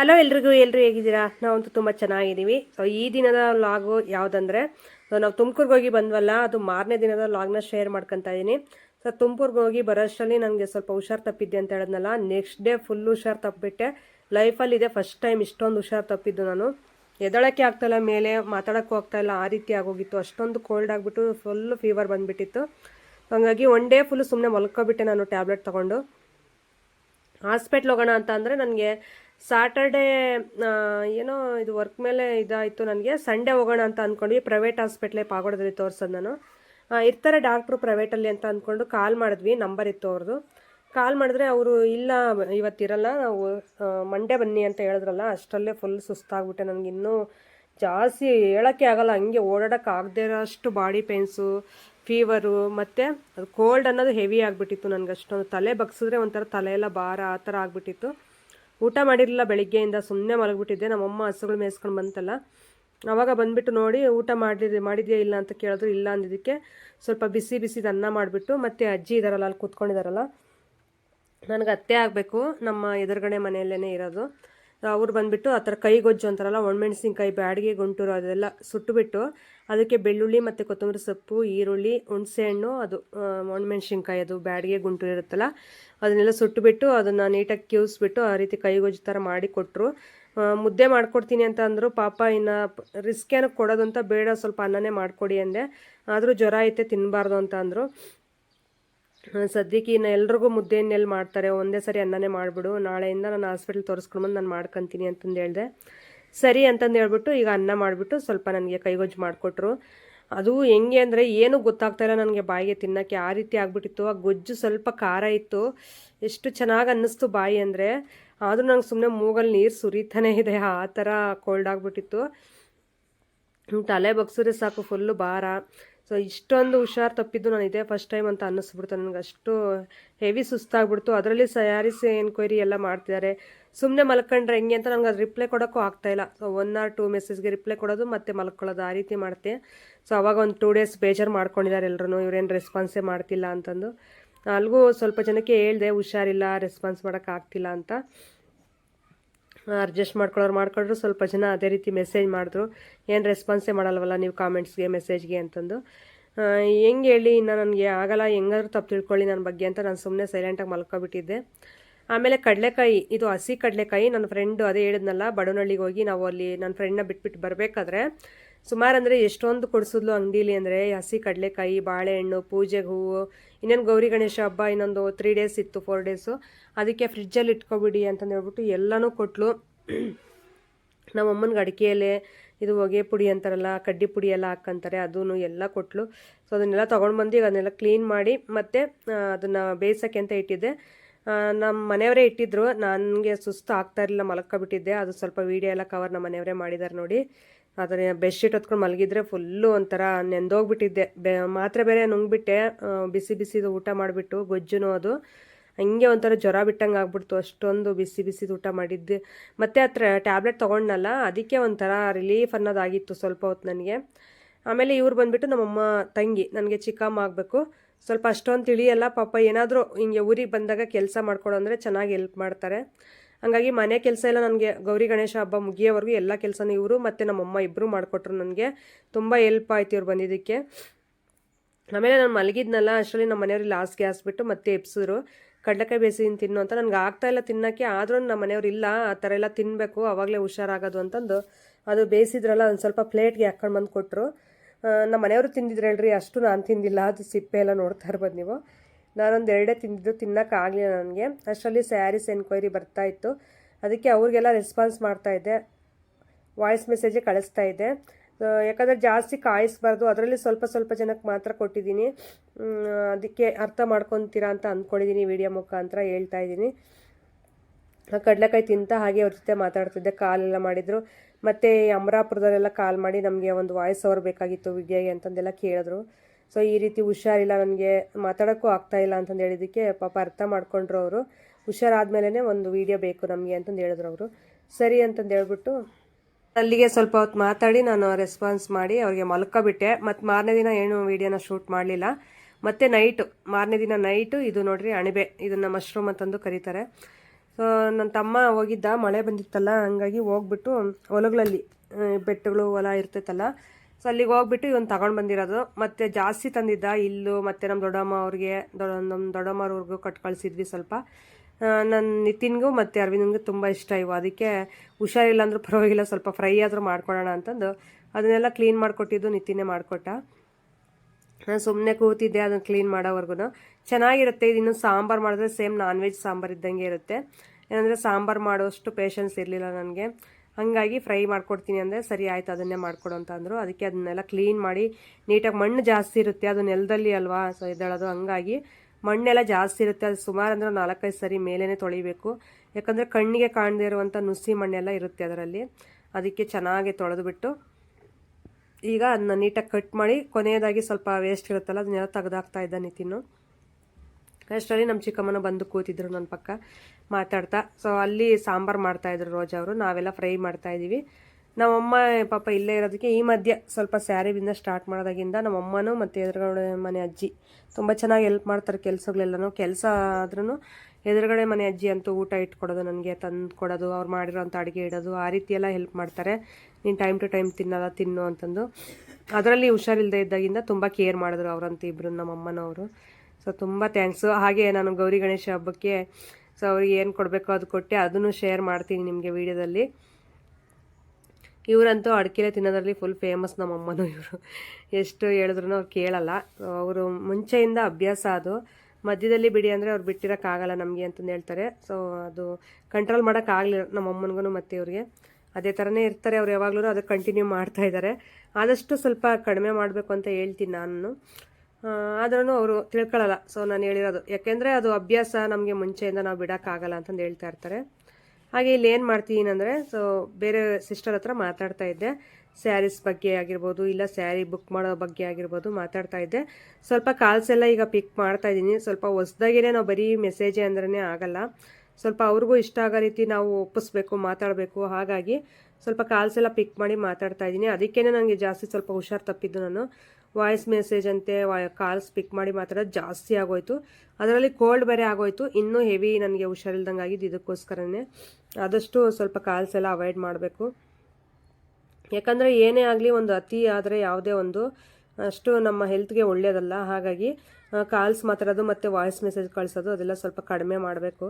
Hello ಎಲ್ರಿಗೂ ಎಲ್ಲರೂ ಹೇಗಿದ್ದೀರಾ? ನಾವಂತೂ ತುಂಬ ಚೆನ್ನಾಗಿದ್ದೀವಿ. ಸೊ ಈ ದಿನದ ಲಾಗು ಯಾವುದಂದ್ರೆ ಸೊ ನಾವು ತುಮಕೂರ್ಗೆ ಹೋಗಿ ಬಂದ್ವಲ್ಲ, ಅದು ಮಾರನೇ ದಿನದ ಲಾಗ್ನ ಶೇರ್ ಮಾಡ್ಕೊತಾ ಇದ್ದೀನಿ ಸೊ ತುಮಕೂರ್ಗೆ ಹೋಗಿ ಬರೋಷ್ಟರಲ್ಲಿ ನನಗೆ ಸ್ವಲ್ಪ ಹುಷಾರು ತಪ್ಪಿದ್ದೆ ಅಂತ ಹೇಳಿದ್ನಲ್ಲ ನೆಕ್ಸ್ಟ್ ಡೇ ಫುಲ್ ಹುಷಾರು ತಪ್ಪಿಬಿಟ್ಟೆ. ಲೈಫಲ್ಲಿ ಇದೆ ಫಸ್ಟ್ ಟೈಮ್ ಇಷ್ಟೊಂದು ಹುಷಾರು ತಪ್ಪಿದ್ದು ನಾನು. ಎದಳಕ್ಕೆ ಆಗ್ತಾಯಿಲ್ಲ, ಮೇಲೆ ಮಾತಾಡೋಕ್ಕೂ ಹೋಗ್ತಾಯಿಲ್ಲ ಆ ರೀತಿ ಆಗೋಗಿತ್ತು. ಅಷ್ಟೊಂದು ಕೋಲ್ಡ್ ಆಗಿಬಿಟ್ಟು ಫುಲ್ ಫೀವರ್ ಬಂದುಬಿಟ್ಟಿತ್ತು. ಹಾಗಾಗಿ ಒನ್ ಡೇ ಫುಲ್ಲು ಸುಮ್ಮನೆ ಮಲ್ಕೊಬಿಟ್ಟೆ ನಾನು ಟ್ಯಾಬ್ಲೆಟ್ ತೊಗೊಂಡು. ಹಾಸ್ಪಿಟ್ಲ್ ಹೋಗೋಣ ಅಂತ ಅಂದರೆ ನನಗೆ ಸಾಟರ್ಡೇ ಏನೋ ಇದು ವರ್ಕ್ ಮೇಲೆ ಇದಾಯಿತು ನನಗೆ. ಸಂಡೇ ಹೋಗೋಣ ಅಂತ ಅಂದ್ಕೊಂಡ್ವಿ ಪ್ರೈವೇಟ್ ಹಾಸ್ಪಿಟ್ಲೇ ಪಾಗೋಡದಲ್ಲಿ ತೋರ್ಸೋದು ನಾನು. ಇರ್ತಾರೆ ಡಾಕ್ಟ್ರು ಪ್ರೈವೇಟಲ್ಲಿ ಅಂತ ಅಂದ್ಕೊಂಡು ಕಾಲ್ ಮಾಡಿದ್ವಿ. ನಂಬರ್ ಇತ್ತು ಅವ್ರದ್ದು ಕಾಲ್ ಮಾಡಿದ್ರೆ ಅವರು, ಇಲ್ಲ ಇವತ್ತಿರಲ್ಲ ನಾವು ಮಂಡೇ ಬನ್ನಿ ಅಂತ ಹೇಳಿದ್ರಲ್ಲ. ಅಷ್ಟರಲ್ಲೇ ಫುಲ್ ಸುಸ್ತಾಗ್ಬಿಟ್ಟೆ ನನಗೆ. ಇನ್ನೂ ಜಾಸ್ತಿ ಹೇಳೋಕ್ಕೆ ಆಗಲ್ಲ. ಹಂಗೆ ಓಡಾಡೋಕೆ ಆಗದೇ ಇರೋಷ್ಟು ಬಾಡಿ ಪೇನ್ಸು ಫೀವರು ಮತ್ತು ಅದು ಕೋಲ್ಡ್ ಅನ್ನೋದು ಹೆವಿ ಆಗಿಬಿಟ್ಟಿತ್ತು ನನಗೆ ಅಷ್ಟೊಂದು. ತಲೆ ಬಗ್ಸಿದ್ರೆ ಒಂಥರ ತಲೆ ಎಲ್ಲ ಭಾರ ಆ ಥರ ಆಗಿಬಿಟ್ಟಿತ್ತು. ಊಟ ಮಾಡಿರಲಿಲ್ಲ ಬೆಳಿಗ್ಗೆಯಿಂದ ಸುಮ್ಮನೆ ಮಲಗಿಬಿಟ್ಟಿದ್ದೆ. ನಮ್ಮಮ್ಮ ಹಸುಗಳು ಮೇಯಿಸ್ಕೊಂಡು ಬಂತಲ್ಲ. ಅವಾಗ ಬಂದುಬಿಟ್ಟು ನೋಡಿ, ಊಟ ಮಾಡಿದ ಮಾಡಿದೆಯಾ ಇಲ್ಲ ಅಂತ ಕೇಳಿದ್ರು, ಇಲ್ಲ ಅಂದಿದ್ದಕ್ಕೆ ಸ್ವಲ್ಪ ಬಿಸಿ ಬಿಸಿದು ಅನ್ನ ಮಾಡಿಬಿಟ್ಟು, ಮತ್ತು ಅಜ್ಜಿ ಇದ್ದಾರಲ್ಲ ಅಲ್ಲಿ ಕೂತ್ಕೊಂಡಿದ್ದಾರಲ್ಲ ನನಗೆ ಅತ್ತೆ ಆಗಬೇಕು. ನಮ್ಮ ಎದುರುಗಡೆ ಮನೆಯಲ್ಲೇ ಇರೋದು. ಅವ್ರು ಬಂದುಬಿಟ್ಟು ಆ ಥರ ಕೈಗೊಜ್ಜು ಅಂತಾರಲ್ಲ, ಒಣಮೆಣಸಿನ್ಕಾಯಿ, ಬ್ಯಾಡಿಗೆ, ಗುಂಟೂರು ಅದೆಲ್ಲ ಸುಟ್ಟುಬಿಟ್ಟು ಅದಕ್ಕೆ ಬೆಳ್ಳುಳ್ಳಿ ಮತ್ತು ಕೊತ್ತಂಬರಿ ಸೊಪ್ಪು, ಈರುಳ್ಳಿ ಹುಣಸೆಹಣ್ಣು ಅದು ಒಣಮೆಣಸಿನ್ಕಾಯಿ ಅದು, ಬ್ಯಾಡಿಗೆ, ಗುಂಟೂರು ಇರುತ್ತಲ್ಲ, ಅದನ್ನೆಲ್ಲ ಸುಟ್ಟುಬಿಟ್ಟು ಅದನ್ನು ನೀಟಾಗಿ ಕ್ಯೂಸ್ಬಿಟ್ಟು ಆ ರೀತಿ ಕೈಗೊಜ್ಜು ಥರ ಮಾಡಿ ಕೊಟ್ಟರು ಮುದ್ದೆ ಮಾಡ್ಕೊಡ್ತೀನಿ ಅಂತ ಅಂದರು, ಪಾಪ ಇನ್ನು ರಿಸ್ಕ್ ಕೊಡೋದು ಅಂತ ಬೇಡ, ಸ್ವಲ್ಪ ಅನ್ನನೇ ಮಾಡಿಕೊಡಿ ಅಂದೆ. ಆದರೂ ಜ್ವರ ಐತೆ ತಿನ್ನಬಾರ್ದು ಅಂತ ಅಂದರು. ಸದ್ಯಕ್ಕೆ ಇನ್ನು ಎಲ್ರಿಗೂ ಮುದ್ದೆಯನ್ನೆಲ್ಲಿ ಮಾಡ್ತಾರೆ. ಒಂದೇ ಸರಿ ಅನ್ನನೇ ಮಾಡಿಬಿಡು. ನಾಳೆಯಿಂದ ನಾನು ಹಾಸ್ಪಿಟ್ಲ್ ತೋರಿಸ್ಕೊಂಡ್ಬಂದು ನಾನು ಮಾಡ್ಕೊತೀನಿ ಅಂತಂದು ಹೇಳಿದೆ. ಸರಿ ಅಂತಂದು ಹೇಳ್ಬಿಟ್ಟು ಈಗ ಅನ್ನ ಮಾಡಿಬಿಟ್ಟು ಸ್ವಲ್ಪ ನನಗೆ ಕೈಗೊಜ್ಜು ಮಾಡಿಕೊಟ್ರು. ಅದು ಹೆಂಗೆ ಅಂದರೆ ಏನೂ ಗೊತ್ತಾಗ್ತಾಯಿಲ್ಲ ನನಗೆ ಬಾಯಿಗೆ ತಿನ್ನೋಕ್ಕೆ. ಆ ರೀತಿ ಆಗಿಬಿಟ್ಟಿತ್ತು. ಆ ಗೊಜ್ಜು ಸ್ವಲ್ಪ ಖಾರ ಇತ್ತು. ಎಷ್ಟು ಚೆನ್ನಾಗಿ ಅನ್ನಿಸ್ತು ಬಾಯಿ ಅಂದರೆ. ಆದರೂ ನಂಗೆ ಸುಮ್ಮನೆ ಮೂಗಲ್ಲಿ ನೀರು ಸುರಿತಾನೇ ಇದೆ. ಆ ಥರ ಕೋಲ್ಡ್ ಆಗಿಬಿಟ್ಟಿತ್ತು. ತಲೆ ಬಗ್ಸಿದ್ರೆ ಸಾಕು ಫುಲ್ಲು ಭಾರ. ಸೊ ಇಷ್ಟೊಂದು ಹುಷಾರು ತಪ್ಪಿದ್ದು ನಾನು ಇದೇ ಫಸ್ಟ್ ಟೈಮ್ ಅಂತ ಅನ್ನಿಸ್ಬಿಡ್ತು ನನಗೆ. ಅಷ್ಟು ಹೆವಿ ಸುಸ್ತಾಗ್ಬಿಡ್ತು. ಅದರಲ್ಲಿ ಸ್ಯಾರೀಸ್ ಎನ್ಕ್ವೈರಿ ಎಲ್ಲ ಮಾಡ್ತಿದ್ದಾರೆ. ಸುಮ್ಮನೆ ಮಲ್ಕೊಂಡ್ರೆ ಹೆಂಗೆ ಅಂತ ನನಗೆ ಅದು ರಿಪ್ಲೈ ಕೊಡೋಕ್ಕೂ ಆಗ್ತಾಯಿಲ್ಲ ಸೊ ಒನ್ ಆರ್ ಟೂ ಮೆಸೇಜ್ಗೆ ರಿಪ್ಲೈ ಕೊಡೋದು ಮತ್ತೆ ಮಲ್ಕೊಳ್ಳೋದು ಆ ರೀತಿ ಮಾಡ್ತೆ. ಸೊ ಅವಾಗ ಒಂದು ಟೂ ಡೇಸ್ ಬೇಜಾರು ಮಾಡ್ಕೊಂಡಿದ್ದಾರೆ ಎಲ್ಲರೂ ಇವ್ರೇನು ರೆಸ್ಪಾನ್ಸೇ ಮಾಡ್ತಿಲ್ಲ ಅಂತಂದು. ಅಲ್ಲಿಗೂ ಸ್ವಲ್ಪ ಜನಕ್ಕೆ ಹೇಳಿದೆ, ಹುಷಾರಿಲ್ಲ ರೆಸ್ಪಾನ್ಸ್ ಮಾಡೋಕ್ಕಾಗ್ತಿಲ್ಲ ಅಂತ. ಅಡ್ಜಸ್ಟ್ ಮಾಡ್ಕೊಳ್ಳೋರು ಮಾಡ್ಕೊಂಡ್ರು, ಸ್ವಲ್ಪ ಜನ ಅದೇ ರೀತಿ ಮೆಸೇಜ್ ಮಾಡಿದ್ರು. ಏನು ರೆಸ್ಪಾನ್ಸೇ ಮಾಡಲ್ವಲ್ಲ ನೀವು ಕಾಮೆಂಟ್ಸ್ಗೆ ಮೆಸೇಜ್ಗೆ ಅಂತಂದು. ಹೆಂಗೆ ಹೇಳಿ ಇನ್ನು ನನಗೆ ಆಗಲ್ಲ, ಹೆಂಗಾದ್ರೂ ತಪ್ಪು ತಿಳ್ಕೊಳ್ಳಿ ನನ್ನ ಬಗ್ಗೆ ಅಂತ ನಾನು ಸುಮ್ಮನೆ ಸೈಲೆಂಟಾಗಿ ಮಲ್ಕೊಬಿಟ್ಟಿದ್ದೆ. ಆಮೇಲೆ ಕಡಲೆಕಾಯಿ, ಇದು ಹಸಿ ಕಡಲೆಕಾಯಿ ನನ್ನ ಫ್ರೆಂಡು ಅದೇ ಹೇಳಿದ್ನಲ್ಲ, ಬಡವನಹಳ್ಳಿಗೆ ಹೋಗಿ ನಾವು ಅಲ್ಲಿ ನನ್ನ ಫ್ರೆಂಡ್ನ ಬಿಟ್ಬಿಟ್ಟು ಬರಬೇಕಾದ್ರೆ ಸುಮಾರು ಅಂದರೆ ಎಷ್ಟೊಂದು ಕೊಡಿಸಿದ್ಲು ಅಂಗಡೀಲಿ ಅಂದರೆ ಹಸಿ ಕಡಲೆಕಾಯಿ, ಬಾಳೆಹಣ್ಣು, ಪೂಜೆಗೆ ಹೂವು, ಇನ್ನೇನು ಗೌರಿ ಗಣೇಶ ಹಬ್ಬ ಇನ್ನೊಂದು ತ್ರೀ ಡೇಸ್ ಇತ್ತು ಫೋರ್ ಡೇಸು ಅದಕ್ಕೆ ಫ್ರಿಜ್ಜಲ್ಲಿ ಇಟ್ಕೊಬಿಡಿ ಅಂತಂದು ಹೇಳ್ಬಿಟ್ಟು ಎಲ್ಲನೂ ಕೊಟ್ಲು. ನಮ್ಮ ಅಮ್ಮನಿಗೆ ಅಡಿಕೆಯಲ್ಲೇ ಇದು ಹೊಗೆ ಪುಡಿ ಅಂತಾರಲ್ಲ, ಕಡ್ಡಿ ಪುಡಿ ಎಲ್ಲ ಹಾಕ್ಕಂತಾರೆ ಅದೂ ಎಲ್ಲ ಕೊಟ್ಲು. ಸೊ ಅದನ್ನೆಲ್ಲ ತೊಗೊಂಡು ಬಂದು ಈಗ ಅದನ್ನೆಲ್ಲ ಕ್ಲೀನ್ ಮಾಡಿ, ಮತ್ತು ಅದನ್ನು ಬೇಯಿಸೋಕ್ಕೆ ಅಂತ ಇಟ್ಟಿದ್ದೆ. ನಮ್ಮ ಮನೆಯವರೇ ಇಟ್ಟಿದ್ರು. ನನಗೆ ಸುಸ್ತು ಆಗ್ತಾ ಇರಲಿಲ್ಲ, ಮಲ್ಕೊಬಿಟ್ಟಿದ್ದೆ. ಅದು ಸ್ವಲ್ಪ ವೀಡಿಯೋ ಎಲ್ಲ ಕವರ್ ನಮ್ಮ ಮನೆಯವರೇ ಮಾಡಿದ್ದಾರೆ ನೋಡಿ. ಅದನ್ನ ಬೆಡ್ಶೀಟ್ ಹೊತ್ಕೊಂಡು ಮಲಗಿದ್ರೆ ಫುಲ್ಲು ಒಂಥರ ನೆಂದೋಗ್ಬಿಟ್ಟಿದ್ದೆ. ಬೆ, ಮಾತ್ರೆ ಬೇರೆ ನುಂಗ್ಬಿಟ್ಟೆ ಬಿಸಿ ಬಿಸಿದು ಊಟ ಮಾಡಿಬಿಟ್ಟು ಗೊಜ್ಜುನೂ ಅದು. ಹಂಗೆ ಒಂಥರ ಜ್ವರ ಬಿಟ್ಟಂಗೆ ಆಗ್ಬಿಡ್ತು, ಅಷ್ಟೊಂದು ಬಿಸಿ ಬಿಸಿದು ಊಟ ಮಾಡಿದ್ದೆ. ಮತ್ತು ಹತ್ರ ಟ್ಯಾಬ್ಲೆಟ್ ತೊಗೊಂಡ್ನಲ್ಲ, ಅದಕ್ಕೆ ಒಂಥರ ರಿಲೀಫ್ ಅನ್ನೋದಾಗಿತ್ತು ಸ್ವಲ್ಪ ಹೊತ್ತು ನನಗೆ. ಆಮೇಲೆ ಇವ್ರು ಬಂದುಬಿಟ್ಟು ನಮ್ಮಮ್ಮ ತಂಗಿ, ನನಗೆ ಚಿಕ್ಕಮ್ಮ ಆಗಬೇಕು. ಸ್ವಲ್ಪ ಅಷ್ಟೊಂದು ತಿಳಿಯಲ್ಲ ಪಾಪ, ಏನಾದರೂ ಹಿಂಗೆ ಊರಿಗೆ ಬಂದಾಗ ಕೆಲಸ ಮಾಡ್ಕೊಳ್ಳೋ ಅಂದರೆ ಚೆನ್ನಾಗಿ ಹೆಲ್ಪ್ ಮಾಡ್ತಾರೆ. ಹಂಗಾಗಿ ಮನೆ ಕೆಲಸ ಎಲ್ಲ ನನಗೆ ಗೌರಿ ಗಣೇಶ ಹಬ್ಬ ಮುಗಿಯೋವರೆಗೂ ಎಲ್ಲ ಕೆಲಸನೂ ಇವರು ಮತ್ತು ನಮ್ಮಮ್ಮ ಇಬ್ಬರು ಮಾಡಿಕೊಟ್ರು ನನಗೆ. ತುಂಬ ಹೆಲ್ಪ್ ಆಯ್ತು ಇವ್ರು ಬಂದಿದ್ದಕ್ಕೆ. ಆಮೇಲೆ ನಾನು ಮಲಗಿದ್ನಲ್ಲ, ಅಷ್ಟರಲ್ಲಿ ನಮ್ಮ ಮನೆಯವ್ರು ಲಾಸ್ಟ್ಗೆ ಹಾಸ್ಬಿಟ್ಟು ಮತ್ತೆ ಎಬ್ಸಿದ್ರು. ಕಡಲೆಕಾಯಿ ಬೇಸಿನ ತಿನ್ನು ಅಂತ ನನಗೆ ಆಗ್ತಾ ಇಲ್ಲ ತಿನ್ನೋಕ್ಕೆ, ಆದರೂ ನಮ್ಮ ಮನೆಯವ್ರು ಇಲ್ಲ, ಆ ಥರ ಎಲ್ಲ ತಿನ್ನಬೇಕು ಆವಾಗಲೇ ಹುಷಾರಾಗೋದು ಅಂತಂದು. ಅದು ಬೇಯಿಸಿದ್ರಲ್ಲ, ಒಂದು ಸ್ವಲ್ಪ ಪ್ಲೇಟ್ಗೆ ಹಾಕ್ಕೊಂಡು ಬಂದು ಕೊಟ್ಟರು ನಮ್ಮ ಮನೆಯವರು ತಿಂದಿದ್ರು ಹೇಳ್ರಿ, ಅಷ್ಟು ನಾನು ತಿಂದಿಲ್ಲ, ಅದು ಸಿಪ್ಪೆ ಎಲ್ಲ ನೋಡ್ತಾ ಇರ್ಬೋದು ನೀವು. ನಾನೊಂದು ಎರಡೇ ತಿಂದಿದ್ದು ತಿನ್ನೋಕ್ಕಾಗಲಿಲ್ಲ ನನಗೆ. ಅಷ್ಟರಲ್ಲಿ ಸ್ಯಾರೀಸ್ ಎನ್ಕ್ವೈರಿ ಬರ್ತಾ ಇತ್ತು. ಅದಕ್ಕೆ ಅವ್ರಿಗೆಲ್ಲ ರೆಸ್ಪಾನ್ಸ್ ಮಾಡ್ತಾ ಇದ್ದೆ. ವಾಯ್ಸ್ ಮೆಸೇಜೇ ಕಳಿಸ್ತಾ ಇದ್ದೆ. ಯಾಕಂದರೆ ಜಾಸ್ತಿ ಕಾಯಿಸ್ಬಾರ್ದು. ಅದರಲ್ಲಿ ಸ್ವಲ್ಪ ಸ್ವಲ್ಪ ಜನಕ್ಕೆ ಮಾತ್ರ ಕೊಟ್ಟಿದ್ದೀನಿ. ಅದಕ್ಕೆ ಅರ್ಥ ಮಾಡ್ಕೊತೀರಾ ಅಂತ ಅಂದ್ಕೊಂಡಿದ್ದೀನಿ ವಿಡಿಯೋ ಮುಖಾಂತರ ಹೇಳ್ತಾ ಇದ್ದೀನಿ. ಕಡಲೆಕಾಯಿ ತಿಂತ ಹಾಗೆ ಅವ್ರ ಜೊತೆ ಮಾತಾಡ್ತಿದ್ದೆ. ಕಾಲೆಲ್ಲ ಮಾಡಿದರು. ಮತ್ತು ಅಮರಾಪುರದಲ್ಲೆಲ್ಲ ಕಾಲ್ ಮಾಡಿ ನಮಗೆ ಒಂದು ವಾಯ್ಸ್ ಓವರ್ ಬೇಕಾಗಿತ್ತು ವಿಡಿಯೋಗೆ ಅಂತಂದೆಲ್ಲ ಕೇಳಿದ್ರು. ಸೊ ಈ ರೀತಿ ಹುಷಾರಿಲ್ಲ, ನನಗೆ ಮಾತಾಡೋಕ್ಕೂ ಆಗ್ತಾ ಇಲ್ಲ ಅಂತಂದು ಹೇಳಿದ್ದಕ್ಕೆ ಪಾಪ ಅರ್ಥ ಮಾಡ್ಕೊಂಡ್ರು ಅವರು. ಹುಷಾರಾದ್ಮೇಲೆ ಒಂದು ವಿಡಿಯೋ ಬೇಕು ನಮಗೆ ಅಂತಂದು ಹೇಳಿದ್ರು ಅವರು. ಸರಿ ಅಂತಂದು ಹೇಳ್ಬಿಟ್ಟು ಅಲ್ಲಿಗೆ ಸ್ವಲ್ಪ ಹೊತ್ತು ಮಾತಾಡಿ ನಾನು ರೆಸ್ಪಾನ್ಸ್ ಮಾಡಿ ಅವ್ರಿಗೆ ಮಲ್ಕೊಬಿಟ್ಟೆ. ಮತ್ತು ಮಾರನೇ ದಿನ ಏನು ವೀಡಿಯೋನ ಶೂಟ್ ಮಾಡಲಿಲ್ಲ. ಮತ್ತು ನೈಟು ಮಾರನೇ ದಿನ ನೈಟು ಇದು ನೋಡ್ರಿ ಅಣಬೆ ಇದನ್ನು ಮಶ್ರೂಮ್ ಅಂತಂದು ಕರೀತಾರೆ. ಸೊ ನನ್ನ ತಮ್ಮ ಹೋಗಿದ್ದ, ಮಳೆ ಬಂದಿತ್ತಲ್ಲ, ಹಂಗಾಗಿ ಹೋಗ್ಬಿಟ್ಟು ಹೊಲಗಳಲ್ಲಿ ಬೆಟ್ಟಗಳು, ಹೊಲ ಇರ್ತೈತಲ್ಲ ಸೊ ಅಲ್ಲಿಗೆ ಹೋಗ್ಬಿಟ್ಟು ಇವನು ತಗೊಂಡು ಬಂದಿರೋದು. ಮತ್ತು ಜಾಸ್ತಿ ತಂದಿದ್ದ ಇಲ್ಲು, ಮತ್ತು ನಮ್ಮ ದೊಡ್ಡಮ್ಮ ಅವ್ರಿಗೆ, ದೊಡ್ಡ ನಮ್ಮ ದೊಡ್ಡಮ್ಮವ್ರಿಗೂ ಕಟ್ ಕಳಿಸಿದ್ವಿ ಸ್ವಲ್ಪ. ನನ್ನ ನಿತಿನ್ಗೂ ಮತ್ತು ಅರವಿಂದ್ಗೂ ತುಂಬ ಇಷ್ಟ. ಇವು ಅದಕ್ಕೆ ಹುಷಾರಿಲ್ಲ ಅಂದ್ರೂ ಪರವಾಗಿಲ್ಲ, ಸ್ವಲ್ಪ ಫ್ರೈ ಆದರೂ ಮಾಡ್ಕೊಡೋಣ ಅಂತಂದು. ಅದನ್ನೆಲ್ಲ ಕ್ಲೀನ್ ಮಾಡಿಕೊಟ್ಟಿದ್ದು ನಿತಿನೇ ಮಾಡಿಕೊಟ್ಟ. ನಾನು ಸುಮ್ಮನೆ ಕೂತಿದ್ದೆ ಅದನ್ನು ಕ್ಲೀನ್ ಮಾಡೋವರೆಗೂ ಚೆನ್ನಾಗಿರುತ್ತೆ, ಇದಿನ್ನು ಸಾಂಬಾರು ಮಾಡಿದ್ರೆ ಸೇಮ್ ನಾನ್ ವೆಜ್ ಸಾಂಬಾರು ಇದ್ದಂಗೆ ಇರುತ್ತೆ. ಏನಂದರೆ ಸಾಂಬಾರು ಮಾಡೋಷ್ಟು ಪೇಷನ್ಸ್ ಇರಲಿಲ್ಲ ನನಗೆ. ಹಾಗಾಗಿ ಫ್ರೈ ಮಾಡ್ಕೊಡ್ತೀನಿ ಅಂದರೆ ಸರಿ ಆಯಿತು, ಅದನ್ನೇ ಮಾಡಿಕೊಡು ಅಂತ ಅಂದರು. ಅದಕ್ಕೆ ಅದನ್ನೆಲ್ಲ ಕ್ಲೀನ್ ಮಾಡಿ ನೀಟಾಗಿ ಮಣ್ಣು ಜಾಸ್ತಿ ಇರುತ್ತೆ, ಅದು ನೆಲದಲ್ಲಿ ಅಲ್ವಾ? ಸೊ ಎದ್ದೇಳೋದು ಹಂಗಾಗಿ ಮಣ್ಣೆಲ್ಲ ಜಾಸ್ತಿ ಇರುತ್ತೆ, ಅದು ಸುಮಾರು ಅಂದರೆ ನಾಲ್ಕೈದು ಸರಿ ಮೇಲೇ ತೊಳಿಬೇಕು. ಯಾಕಂದರೆ ಕಣ್ಣಿಗೆ ಕಾಣದೇ ಇರುವಂಥ ನುಸಿ ಮಣ್ಣೆಲ್ಲ ಇರುತ್ತೆ ಅದರಲ್ಲಿ. ಅದಕ್ಕೆ ಚೆನ್ನಾಗಿ ತೊಳೆದುಬಿಟ್ಟು ಈಗ ಅದನ್ನ ನೀಟಾಗಿ ಕಟ್ ಮಾಡಿ, ಕೊನೆಯದಾಗಿ ಸ್ವಲ್ಪ ವೇಸ್ಟ್ ಇರುತ್ತಲ್ಲ, ಅದನ್ನೆಲ್ಲ ತೆಗೆದಾಕ್ತಾ ಇದ್ದ ನಿತಿನ್ನು. ಅಷ್ಟರಲ್ಲಿ ನಮ್ಮ ಚಿಕ್ಕಮ್ಮನ ಬಂದು ಕೂತಿದ್ರು ನನ್ನ ಪಕ್ಕ ಮಾತಾಡ್ತಾ. ಸೊ ಅಲ್ಲಿ ಸಾಂಬಾರು ಮಾಡ್ತಾಯಿದ್ರು ರೋಜ ಅವರು. ನಾವೆಲ್ಲ ಫ್ರೈ ಮಾಡ್ತಾ ಇದ್ದೀವಿ. ನಮ್ಮಮ್ಮ, ಪಾಪ ಇಲ್ಲೇ ಇರೋದಕ್ಕೆ ಈ ಮಧ್ಯೆ ಸ್ವಲ್ಪ ಸ್ಯಾರಿಬಿಂದ ಸ್ಟಾರ್ಟ್ ಮಾಡೋದಾಗಿಂದ ನಮ್ಮಮ್ಮನೂ ಮತ್ತು ಎದುರುಗಡೆ ಮನೆ ಅಜ್ಜಿ ತುಂಬ ಚೆನ್ನಾಗಿ ಹೆಲ್ಪ್ ಮಾಡ್ತಾರೆ ಕೆಲಸಗಳೆಲ್ಲನೂ. ಕೆಲಸ ಆದ್ರೂ ಎದುರುಗಡೆ ಮನೆ ಅಜ್ಜಿ ಅಂತೂ ಊಟ ಇಟ್ಕೊಡೋದು, ನನಗೆ ತಂದು ಕೊಡೋದು, ಅವ್ರು ಮಾಡಿರೋಂಥ ಅಡುಗೆ ಇಡೋದು, ಆ ರೀತಿ ಎಲ್ಲ ಹೆಲ್ಪ್ ಮಾಡ್ತಾರೆ. ನೀನು ಟೈಮ್ ಟು ಟೈಮ್ ತಿನ್ನೋದ ತಿನ್ನು ಅಂತಂದು. ಅದರಲ್ಲಿ ಹುಷಾರಿಲ್ಲದೆ ಇದ್ದಾಗಿಂದ ತುಂಬ ಕೇರ್ ಮಾಡಿದ್ರು ಅವರಂತೂ ಇಬ್ಬರು ನಮ್ಮಮ್ಮನವರು. ಸೊ ತುಂಬ ಥ್ಯಾಂಕ್ಸು ಹಾಗೆ ನಾನು ಗೌರಿ ಗಣೇಶ ಹಬ್ಬಕ್ಕೆ ಸೊ ಅವ್ರಿಗೆ ಏನು ಕೊಡಬೇಕೋ ಅದು ಕೊಟ್ಟೆ, ಅದನ್ನು ಶೇರ್ ಮಾಡ್ತೀನಿ ನಿಮಗೆ ವೀಡಿಯೋದಲ್ಲಿ. ಇವರಂತೂ ಅಡಿಕೆಲೆ ತಿನ್ನೋದ್ರಲ್ಲಿ ಫುಲ್ ಫೇಮಸ್ ನಮ್ಮ ಅಮ್ಮನೂ ಇವರು. ಎಷ್ಟು ಹೇಳಿದ್ರು ಕೇಳಲ್ಲ. ಅವರು ಮುಂಚೆಯಿಂದ ಅಭ್ಯಾಸ ಅದು. ಮಧ್ಯದಲ್ಲಿ ಬಿಡಿ ಅಂದರೆ ಅವ್ರು ಬಿಟ್ಟಿರೋಕ್ಕಾಗಲ್ಲ ನಮಗೆ ಅಂತಂದು ಹೇಳ್ತಾರೆ. ಸೊ ಅದು ಕಂಟ್ರೋಲ್ ಮಾಡೋಕ್ಕಾಗಲಿಲ್ಲ ನಮ್ಮ ಅಮ್ಮನಿಗೂ ಮತ್ತು ಇವ್ರಿಗೆ. ಅದೇ ಥರನೇ ಇರ್ತಾರೆ ಅವ್ರು ಯಾವಾಗಲೂ ಅದು ಕಂಟಿನ್ಯೂ ಮಾಡ್ತಾ ಇದ್ದಾರೆ ಆದಷ್ಟು ಸ್ವಲ್ಪ ಕಡಿಮೆ ಮಾಡಬೇಕು ಅಂತ ಹೇಳ್ತೀನಿ ನಾನು ಆದ್ರೂ ಅವರು ತಿಳ್ಕೊಳ್ಳಲ್ಲ ಸೊ ನಾನು ಹೇಳಿರೋದು. ಯಾಕೆಂದರೆ ಅದು ಅಭ್ಯಾಸ ನಮಗೆ ಮುಂಚೆಯಿಂದ ನಾವು ಬಿಡೋಕ್ಕಾಗಲ್ಲ ಅಂತಂದು ಹೇಳ್ತಾ ಇರ್ತಾರೆ. ಹಾಗೆ ಇಲ್ಲಿ ಏನು ಮಾಡ್ತೀನಿ ಅಂದರೆ ಸೊ ಬೇರೆ ಸಿಸ್ಟರ್ ಹತ್ರ ಮಾತಾಡ್ತಾ ಇದ್ದೆ. ಸ್ಯಾರೀಸ್ ಬಗ್ಗೆ ಆಗಿರ್ಬೋದು, ಇಲ್ಲ ಸ್ಯಾರಿ ಬುಕ್ ಮಾಡೋ ಬಗ್ಗೆ ಆಗಿರ್ಬೋದು ಮಾತಾಡ್ತಾ ಇದ್ದೆ. ಸ್ವಲ್ಪ ಕಾಲ್ಸ್ ಎಲ್ಲ ಈಗ ಪಿಕ್ ಮಾಡ್ತಾ ಇದ್ದೀನಿ. ಸ್ವಲ್ಪ ಹೊಸ್ದಾಗೇ ನಾವು ಬರೀ ಮೆಸೇಜೇ ಅಂದ್ರೇ ಆಗಲ್ಲ. ಸ್ವಲ್ಪ ಅವ್ರಿಗೂ ಇಷ್ಟ ಆಗೋ ರೀತಿ ನಾವು ಒಪ್ಪಿಸ್ಬೇಕು, ಮಾತಾಡಬೇಕು. ಹಾಗಾಗಿ ಸ್ವಲ್ಪ ಕಾಲ್ಸ್ ಎಲ್ಲ ಪಿಕ್ ಮಾಡಿ ಮಾತಾಡ್ತಾ ಇದ್ದೀನಿ. ಅದಕ್ಕೇ ನನಗೆ ಜಾಸ್ತಿ ಸ್ವಲ್ಪ ಹುಷಾರು ತಪ್ಪಿದ್ದು ನಾನು. ವಾಯ್ಸ್ ಮೆಸೇಜ್ ಅಂತೆ ಕಾಲ್ಸ್ ಪಿಕ್ ಮಾಡಿ ಮಾತಾಡೋದು ಜಾಸ್ತಿ ಆಗೋಯ್ತು. ಅದರಲ್ಲಿ ಕೋಲ್ಡ್ ಬೇರೆ ಆಗೋಯ್ತು. ಇನ್ನೂ ಹೆವಿ ನನಗೆ ಹುಷಾರಿಲ್ದಂಗೆ ಆಗಿದ್ದು ಇದಕ್ಕೋಸ್ಕರನೇ. ಆದಷ್ಟು ಸ್ವಲ್ಪ ಕಾಲ್ಸ್ ಎಲ್ಲ ಅವಾಯ್ಡ್ ಮಾಡಬೇಕು. ಯಾಕಂದರೆ ಏನೇ ಆಗಲಿ ಒಂದು ಅತಿ ಆದರೆ ಯಾವುದೇ ಒಂದು, ಅಷ್ಟು ನಮ್ಮ ಹೆಲ್ತ್ಗೆ ಒಳ್ಳೆಯದಲ್ಲ ಹಾಗಾಗಿ ಕಾಲ್ಸ್ ಮಾತಾಡೋದು ಮತ್ತು ವಾಯ್ಸ್ ಮೆಸೇಜ್ ಕಳಿಸೋದು ಅದೆಲ್ಲ ಸ್ವಲ್ಪ ಕಡಿಮೆ ಮಾಡಬೇಕು.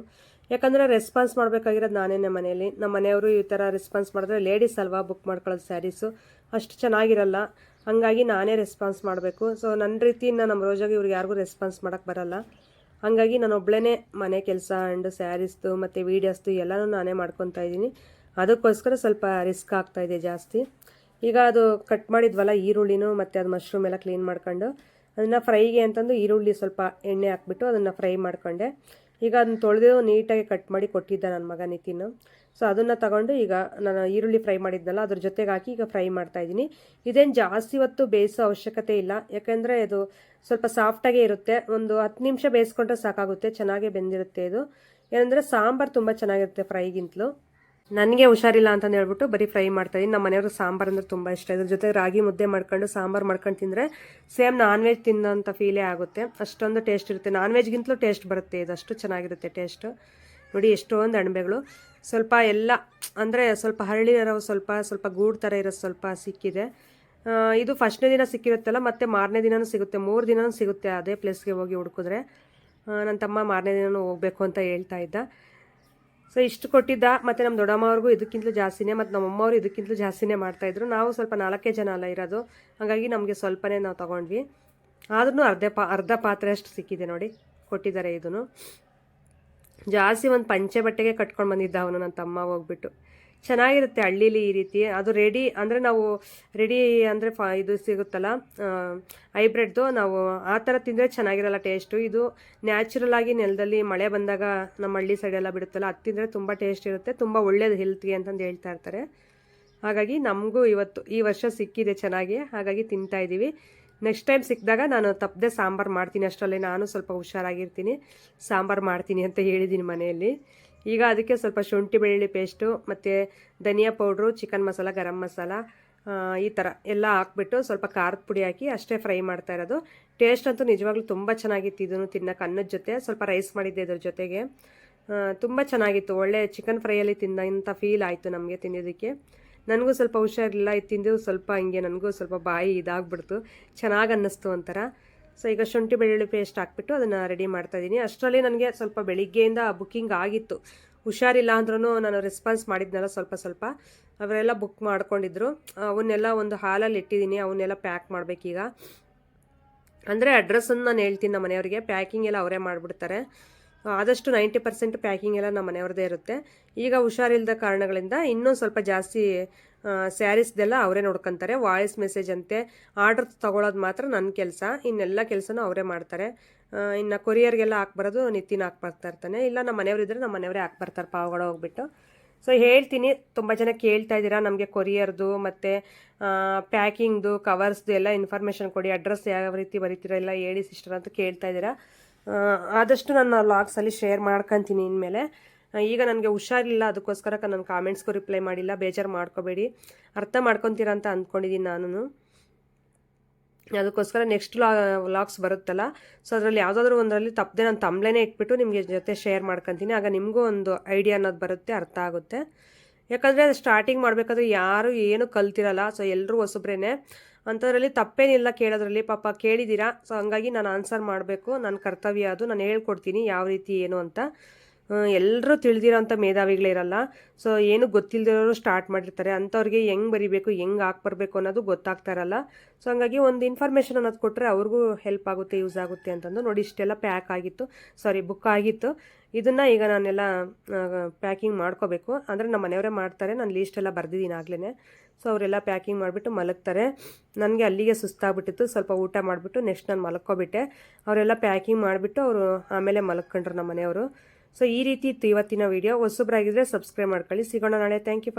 ಯಾಕಂದರೆ ರೆಸ್ಪಾನ್ಸ್ ಮಾಡಬೇಕಾಗಿರೋದು ನಾನೇ ಮನೆಯಲ್ಲಿ. ನಮ್ಮ ಮನೆಯವರು ಈ ಥರ ರೆಸ್ಪಾನ್ಸ್ ಮಾಡಿದ್ರೆ ಲೇಡೀಸ್ ಅಲ್ವಾ ಬುಕ್ ಮಾಡ್ಕೊಳ್ಳೋದು ಸ್ಯಾರೀಸು? ಅಷ್ಟು ಚೆನ್ನಾಗಿರಲ್ಲ. ಹಾಗಾಗಿ ನಾನೇ ರೆಸ್ಪಾನ್ಸ್ ಮಾಡಬೇಕು. ಸೊ ನನ್ನ ರೀತಿಯಿಂದ ನಮ್ಮ ರೋಜಾಗಿ ಇವ್ರಿಗೆ ಯಾರಿಗೂ ರೆಸ್ಪಾನ್ಸ್ ಮಾಡೋಕ್ಕೆ ಬರಲ್ಲ. ಹಾಗಾಗಿ ನಾನು ಒಬ್ಬಳೇ ಮನೆ ಕೆಲಸ ಆ್ಯಂಡ್ ಸ್ಯಾರೀಸ್ದು ಮತ್ತು ವೀಡಿಯೋಸ್ದು ಎಲ್ಲನೂ ನಾನೇ ಮಾಡ್ಕೊತಾ ಇದ್ದೀನಿ. ಅದಕ್ಕೋಸ್ಕರ ಸ್ವಲ್ಪ ರಿಸ್ಕ್ ಆಗ್ತಾಯಿದೆ ಜಾಸ್ತಿ. ಈಗ ಅದು ಕಟ್ ಮಾಡಿದ್ವಲ್ಲ ಈರುಳ್ಳಿನೂ ಮತ್ತು ಅದು ಮಶ್ರೂಮ್ ಎಲ್ಲ ಕ್ಲೀನ್ ಮಾಡ್ಕೊಂಡು, ಅದನ್ನು ಫ್ರೈಗೆ ಅಂತಂದು ಈರುಳ್ಳಿ ಸ್ವಲ್ಪ ಎಣ್ಣೆ ಹಾಕ್ಬಿಟ್ಟು ಅದನ್ನು ಫ್ರೈ ಮಾಡ್ಕೊಂಡೆ. ಈಗ ಅದನ್ನ ತೊಳೆದು ನೀಟಾಗಿ ಕಟ್ ಮಾಡಿ ಕೊಟ್ಟಿದ್ದ ನನ್ನ ಮಗ ನಿತಿನ್. ಸೊ ಅದನ್ನು ತಗೊಂಡು ಈಗ ನಾನು ಈರುಳ್ಳಿ ಫ್ರೈ ಮಾಡಿದ್ನಲ್ಲ, ಅದ್ರ ಜೊತೆಗೆ ಹಾಕಿ ಈಗ ಫ್ರೈ ಮಾಡ್ತಾ ಇದ್ದೀನಿ. ಇದೇನು ಜಾಸ್ತಿ ಹೊತ್ತು ಬೇಯಿಸೋ ಅವಶ್ಯಕತೆ ಇಲ್ಲ. ಯಾಕೆಂದರೆ ಇದು ಸ್ವಲ್ಪ ಸಾಫ್ಟಾಗೇ ಇರುತ್ತೆ. ಒಂದು ಹತ್ತು ನಿಮಿಷ ಬೇಯಿಸ್ಕೊಂಡ್ರೆ ಸಾಕಾಗುತ್ತೆ, ಚೆನ್ನಾಗೇ ಬೆಂದಿರುತ್ತೆ ಇದು. ಏನಂದರೆ ಸಾಂಬಾರು ತುಂಬ ಚೆನ್ನಾಗಿರುತ್ತೆ ಫ್ರೈಗಿಂತಲೂ. ನನಗೆ ಹುಷಾರಿಲ್ಲ ಅಂತಂದು ಹೇಳ್ಬಿಟ್ಟು ಬರೀ ಫ್ರೈ ಮಾಡ್ತಾಯಿದ್ದೀನಿ ನಮ್ಮ ಮನೆಯವರು ಸಾಂಬಾರು ಅಂದರೆ ತುಂಬ ಇಷ್ಟ. ಇದ್ರ ಜೊತೆ ರಾಗಿ ಮುದ್ದೆ ಮಾಡ್ಕೊಂಡು ಸಾಂಬಾರು ಮಾಡ್ಕೊಂಡು ತಿಂದರೆ ಸೇಮ್ ನಾನ್ ವೆಜ್ ತಿನ್ನೋಂಥ ಫೀಲೇ ಆಗುತ್ತೆ. ಅಷ್ಟೊಂದು ಟೇಸ್ಟ್ ಇರುತ್ತೆ. ನಾನ್ ವೆಜ್ಗಿಂತಲೂ ಟೇಸ್ಟ್ ಬರುತ್ತೆ. ಇದು ಅಷ್ಟು ಚೆನ್ನಾಗಿರುತ್ತೆ ಟೇಸ್ಟು ನೋಡಿ, ಎಷ್ಟೊಂದು ಅಣಬೆಗಳು. ಸ್ವಲ್ಪ ಎಲ್ಲ, ಅಂದರೆ ಸ್ವಲ್ಪ ಹರಳಿ ಇರೋ ಸ್ವಲ್ಪ ಸ್ವಲ್ಪ ಗೂಡು ಥರ ಇರೋ ಸ್ವಲ್ಪ ಸಿಕ್ಕಿದೆ. ಇದು ಫಸ್ಟ್ನೇ ದಿನ ಸಿಕ್ಕಿರುತ್ತಲ್ಲ, ಮತ್ತು ಮಾರನೇ ದಿನವೂ ಸಿಗುತ್ತೆ. ಮೂರು ದಿನವೂ ಸಿಗುತ್ತೆ ಅದೇ ಪ್ಲೇಸ್ಗೆ ಹೋಗಿ ಹುಡುಕಿದ್ರೆ. ನನ್ನ ತಮ್ಮ ಮಾರನೇ ದಿನವೂ ಹೋಗಬೇಕು ಅಂತ ಹೇಳ್ತಾ ಇದ್ದ. ಸೊ ಇಷ್ಟು ಕೊಟ್ಟಿದ್ದ ಮತ್ತು ನಮ್ಮ ದೊಡ್ಡಮ್ಮವ್ರಿಗೂ ಇದಕ್ಕಿಂತಲೂ ಜಾಸ್ತಿನೇ ಮತ್ತು ನಮ್ಮ ಅಮ್ಮವರು ಇದಕ್ಕಿಂತಲೂ ಜಾಸ್ತಿನೇ ಮಾಡ್ತಾಯಿದ್ರು ನಾವು ಸ್ವಲ್ಪ ನಾಲ್ಕೇ ಜನ ಅಲ್ಲ ಇರೋದು. ಹಾಗಾಗಿ ನಮಗೆ ಸ್ವಲ್ಪನೇ ನಾವು ತೊಗೊಂಡ್ವಿ. ಆದ್ರೂ ಅರ್ಧ ಪಾ, ಅರ್ಧ ಪಾತ್ರೆ ಅಷ್ಟು ಸಿಕ್ಕಿದೆ ನೋಡಿ. ಕೊಟ್ಟಿದ್ದಾರೆ ಇದನ್ನು ಜಾಸ್ತಿ ಒಂದು ಪಂಚೆ ಬಟ್ಟೆಗೆ ಕಟ್ಕೊಂಡು ಬಂದಿದ್ದ ಅವನು ನನ್ನ ತಮ್ಮ ಹೋಗ್ಬಿಟ್ಟು. ಚೆನ್ನಾಗಿರುತ್ತೆ ಹಳ್ಳೀಲಿ ಈ ರೀತಿ. ಅದು ರೆಡಿ ಅಂದರೆ ನಾವು ರೆಡಿ ಅಂದರೆ ಫ ಇದು ಸಿಗುತ್ತಲ್ಲ ಹೈಬ್ರಿಡ್ದು ನಾವು ಆ ಥರ ತಿಂದರೆ ಚೆನ್ನಾಗಿರಲ್ಲ ಟೇಸ್ಟು ಇದು ನ್ಯಾಚುರಲ್ ಆಗಿ ನೆಲದಲ್ಲಿ ಮಳೆ ಬಂದಾಗ ನಮ್ಮ ಹಳ್ಳಿ ಸೈಡೆಲ್ಲ ಬಿಡುತ್ತಲ್ಲ, ಅದು ತಿಂದರೆ ತುಂಬ ಟೇಸ್ಟ್ ಇರುತ್ತೆ, ತುಂಬ ಒಳ್ಳೇದು ಹೆಲ್ತ್ಗೆ ಅಂತಂದು ಹೇಳ್ತಾ ಇರ್ತಾರೆ. ಹಾಗಾಗಿ ನಮಗೂ ಇವತ್ತು ಈ ವರ್ಷ ಸಿಕ್ಕಿದೆ ಚೆನ್ನಾಗಿ, ಹಾಗಾಗಿ ತಿಂತಾ ಇದ್ದೀವಿ ನೆಕ್ಸ್ಟ್ ಟೈಮ್ ಸಿಕ್ಕಿದಾಗ ನಾನು ತಪ್ಪದೆ ಸಾಂಬಾರು ಮಾಡ್ತೀನಿ ಅಷ್ಟರಲ್ಲಿ, ನಾನು ಸ್ವಲ್ಪ ಹುಷಾರಾಗಿರ್ತೀನಿ. ಸಾಂಬಾರು ಮಾಡ್ತೀನಿ ಅಂತ ಹೇಳಿದ್ದೀನಿ ಮನೆಯಲ್ಲಿ. ಈಗ ಅದಕ್ಕೆ ಸ್ವಲ್ಪ ಶುಂಠಿ, ಬೆಳ್ಳುಳ್ಳಿ ಪೇಸ್ಟು ಮತ್ತು ಧನಿಯಾ ಪೌಡ್ರು ಚಿಕನ್ ಮಸಾಲ ಗರಂ ಮಸಾಲ ಈ ಥರ ಎಲ್ಲ ಹಾಕ್ಬಿಟ್ಟು ಸ್ವಲ್ಪ ಖಾರದ ಪುಡಿ ಹಾಕಿ ಅಷ್ಟೇ ಫ್ರೈ ಮಾಡ್ತಾ ಇರೋದು. ಟೇಸ್ಟ್ ಅಂತೂ ನಿಜವಾಗ್ಲೂ ತುಂಬ ಚೆನ್ನಾಗಿತ್ತು ಇದನ್ನು ತಿನ್ನೋಕೆ ಅನ್ನದ ಜೊತೆ. ಸ್ವಲ್ಪ ರೈಸ್ ಮಾಡಿದ್ದೆ ಇದ್ರ ಜೊತೆಗೆ. ತುಂಬ ಚೆನ್ನಾಗಿತ್ತು. ಒಳ್ಳೆ ಚಿಕನ್ ಫ್ರೈಯಲ್ಲಿ ತಿಂದಂಥ ಫೀಲ್ ಆಯಿತು ನಮಗೆ ತಿನ್ನೋದಕ್ಕೆ. ನನಗೂ ಸ್ವಲ್ಪ ಹುಷಾರಿಲ್ಲ. ಇದು ತಿಂದು ಸ್ವಲ್ಪ ಹಿಂಗೆ, ನನಗೂ ಸ್ವಲ್ಪ ಬಾಯಿ ಇದಾಗ್ಬಿಡ್ತು. ಚೆನ್ನಾಗಿ ಅನ್ನಿಸ್ತು ಒಂಥರ. ಸೊ ಈಗ ಶುಂಠಿ ಬೆಳ್ಳುಳ್ಳಿ ಪೇಸ್ಟ್ ಹಾಕ್ಬಿಟ್ಟು ಅದನ್ನು ರೆಡಿ ಮಾಡ್ತಾಯಿದ್ದೀನಿ ಅಷ್ಟರಲ್ಲಿ ನನಗೆ ಸ್ವಲ್ಪ ಬೆಳಿಗ್ಗೆಯಿಂದ ಬುಕ್ಕಿಂಗ್ ಆಗಿತ್ತು. ಹುಷಾರಿಲ್ಲ ಅಂದ್ರೂ ನಾನು ರೆಸ್ಪಾನ್ಸ್ ಮಾಡಿದ್ನಲ್ಲ ಸ್ವಲ್ಪ ಸ್ವಲ್ಪ. ಅವರೆಲ್ಲ ಬುಕ್ ಮಾಡ್ಕೊಂಡಿದ್ರು. ಅವನ್ನೆಲ್ಲ ಒಂದು ಹಾಲಲ್ಲಿ ಇಟ್ಟಿದ್ದೀನಿ ಅವನ್ನೆಲ್ಲ ಪ್ಯಾಕ್ ಮಾಡಬೇಕೀಗ. ಅಂದರೆ ಅಡ್ರೆಸ್ಸನ್ನು ನಾನು ಹೇಳ್ತೀನಿ ನಮ್ಮ ಮನೆಯವರಿಗೆ. ಪ್ಯಾಕಿಂಗ್ ಎಲ್ಲ ಅವರೇ ಮಾಡಿಬಿಡ್ತಾರೆ. ಆದಷ್ಟು ನೈಂಟಿ ಪರ್ಸೆಂಟ್ ಪ್ಯಾಕಿಂಗ್ ಎಲ್ಲ ನಮ್ಮ ಮನೆಯವ್ರದ್ದೇ ಇರುತ್ತೆ. ಈಗ ಹುಷಾರಿಲ್ಲದ ಕಾರಣಗಳಿಂದ ಇನ್ನೂ ಸ್ವಲ್ಪ ಜಾಸ್ತಿ ಸ್ಯಾರೀಸ್ದೆಲ್ಲ ಅವರೇ ನೋಡ್ಕೊತಾರೆ. ವಾಯ್ಸ್ ಮೆಸೇಜ್ ಅಂತೆ ಆರ್ಡರ್ ತೊಗೊಳೋದು ಮಾತ್ರ ನನ್ನ ಕೆಲಸ. ಇನ್ನೆಲ್ಲ ಕೆಲಸನೂ ಅವರೇ ಮಾಡ್ತಾರೆ. ಇನ್ನು ಕೊರಿಯರ್ಗೆಲ್ಲ ಹಾಕ್ಬರೋದು ನಿತಿನ್ ಹಾಕ್ಬರ್ತಾ ಇರ್ತಾನೆ. ಇಲ್ಲ ನಮ್ಮ ಮನೆಯವರಿದ್ರೆ ನಮ್ಮ ಮನೆಯವರೇ ಹಾಕ್ಬರ್ತಾರೆ ಪಾವಗಡ ಹೋಗ್ಬಿಟ್ಟು. ಸೊ ಹೇಳ್ತೀನಿ, ತುಂಬ ಜನ ಕೇಳ್ತಾ ಇದ್ದೀರಾ ನಮಗೆ ಕೊರಿಯರ್ದು ಮತ್ತು ಪ್ಯಾಕಿಂಗ್ದು ಕವರ್ಸ್ದು ಎಲ್ಲ ಇನ್ಫಾರ್ಮೇಷನ್ ಕೊಡಿ. ಅಡ್ರೆಸ್ ಯಾವ ರೀತಿ ಬರೀತೀರ ಇಲ್ಲ ಹೇಳಿ ಸಿಸ್ಟರ್ ಅಂತ ಕೇಳ್ತಾ ಇದ್ದೀರಾ. ಆದಷ್ಟು ನಾನು ಲಾಗ್ಸಲ್ಲಿ ಶೇರ್ ಮಾಡ್ಕೊತೀನಿ ಇನ್ಮೇಲೆ. ಈಗ ನನಗೆ ಹುಷಾರಿಲ್ಲ, ಅದಕ್ಕೋಸ್ಕರ ನನ್ನ ಕಾಮೆಂಟ್ಸ್ಗೂ ರಿಪ್ಲೈ ಮಾಡಿಲ್ಲ, ಬೇಜಾರು ಮಾಡ್ಕೋಬೇಡಿ. ಅರ್ಥ ಮಾಡ್ಕೊತೀರ ಅಂತ ಅಂದ್ಕೊಂಡಿದ್ದೀನಿ ನಾನು ಅದಕ್ಕೋಸ್ಕರ ನೆಕ್ಸ್ಟ್ ಲಾ ವ್ಲಾಗ್ಸ್ ಬರುತ್ತಲ್ಲ ಸೊ ಅದರಲ್ಲಿ ಯಾವುದಾದ್ರೂ ಒಂದರಲ್ಲಿ ತಪ್ಪದೆ ನಾನು ತಮ್ಮಲೇನೆ ಇಟ್ಬಿಟ್ಟು ನಿಮಗೆ ಜೊತೆ ಶೇರ್ ಮಾಡ್ಕೊತೀನಿ. ಆಗ ನಿಮಗೂ ಒಂದು ಐಡಿಯಾ ಅನ್ನೋದು ಬರುತ್ತೆ, ಅರ್ಥ ಆಗುತ್ತೆ. ಯಾಕಂದರೆ ಸ್ಟಾರ್ಟಿಂಗ್ ಮಾಡಬೇಕಾದ್ರೆ ಯಾರು ಏನು ಕಲ್ತಿರಲ್ಲ ಸೊ ಎಲ್ಲರೂ ಹೊಸಬ್ರೇ ಅಂಥದ್ರಲ್ಲಿ ತಪ್ಪೇನಿಲ್ಲ ಕೇಳೋದ್ರಲ್ಲಿ, ಪಾಪ ಕೇಳಿದ್ದೀರಾ ಸೊ ಹಂಗಾಗಿ ನಾನು ಆನ್ಸರ್ ಮಾಡಬೇಕು ನನ್ನ ಕರ್ತವ್ಯ ಅದು, ನಾನು ಹೇಳ್ಕೊಡ್ತೀನಿ ಯಾವ ರೀತಿ ಏನು ಅಂತ. ಎಲ್ಲರೂ ತಿಳಿದಿರೋಂಥ ಮೇಧಾವಿಗಳಿರಲ್ಲ ಸೊ ಏನು ಗೊತ್ತಿಲ್ಲದಿರೋರು ಸ್ಟಾರ್ಟ್ ಮಾಡಿರ್ತಾರೆ. ಅಂಥವ್ರಿಗೆ ಹೆಂಗೆ ಬರಿಬೇಕು, ಹೆಂಗೆ ಹಾಕ್ಬರ್ಬೇಕು ಅನ್ನೋದು ಗೊತ್ತಾಗ್ತಾ ಇರಲ್ಲ. ಸೊ ಹಂಗಾಗಿ ಒಂದು ಇನ್ಫಾರ್ಮೇಷನ್ ಅನ್ನೋದು ಕೊಟ್ಟರೆ ಅವ್ರಿಗೂ ಹೆಲ್ಪ್ ಆಗುತ್ತೆ ಯೂಸ್ ಆಗುತ್ತೆ ಅಂತಂದು ನೋಡಿ, ಇಷ್ಟೆಲ್ಲ ಪ್ಯಾಕ್ ಆಗಿತ್ತು. ಸಾರಿ ಬುಕ್ ಆಗಿತ್ತು. ಇದನ್ನು ಈಗ ನಾನೆಲ್ಲ ಪ್ಯಾಕಿಂಗ್ ಮಾಡ್ಕೋಬೇಕು. ಅಂದರೆ ನಮ್ಮ ಮನೆಯವರೇ ಮಾಡ್ತಾರೆ. ನಾನು ಲೀಸ್ಟೆಲ್ಲ ಬರೆದಿದ್ದೀನಿ ಆಗ್ಲೇ ಸೊ ಅವರೆಲ್ಲ ಪ್ಯಾಕಿಂಗ್ ಮಾಡಿಬಿಟ್ಟು ಮಲಗ್ತಾರೆ. ನನಗೆ ಅಲ್ಲಿಗೆ ಸುಸ್ತಾಗ್ಬಿಟ್ಟಿತ್ತು. ಸ್ವಲ್ಪ ಊಟ ಮಾಡಿಬಿಟ್ಟು ನೆಕ್ಸ್ಟ್ ನಾನು ಮಲ್ಕೋಬಿಟ್ಟೆ. ಅವರೆಲ್ಲ ಪ್ಯಾಕಿಂಗ್ ಮಾಡಿಬಿಟ್ಟು ಅವರು ಆಮೇಲೆ ಮಲ್ಕೊಂಡ್ರು ನಮ್ಮ ಮನೆಯವರು. ಸೊ ಈ ರೀತಿ ಇತ್ತು ಇವತ್ತಿನ ವಿಡಿಯೋ ಹೊಸಬ್ರಾಗಿದ್ದರೆ ಸಬ್ಸ್ಕ್ರೈಬ್ ಮಾಡ್ಕೊಳ್ಳಿ. ಸಿಗೋಣ ನಾಳೆ. Thank you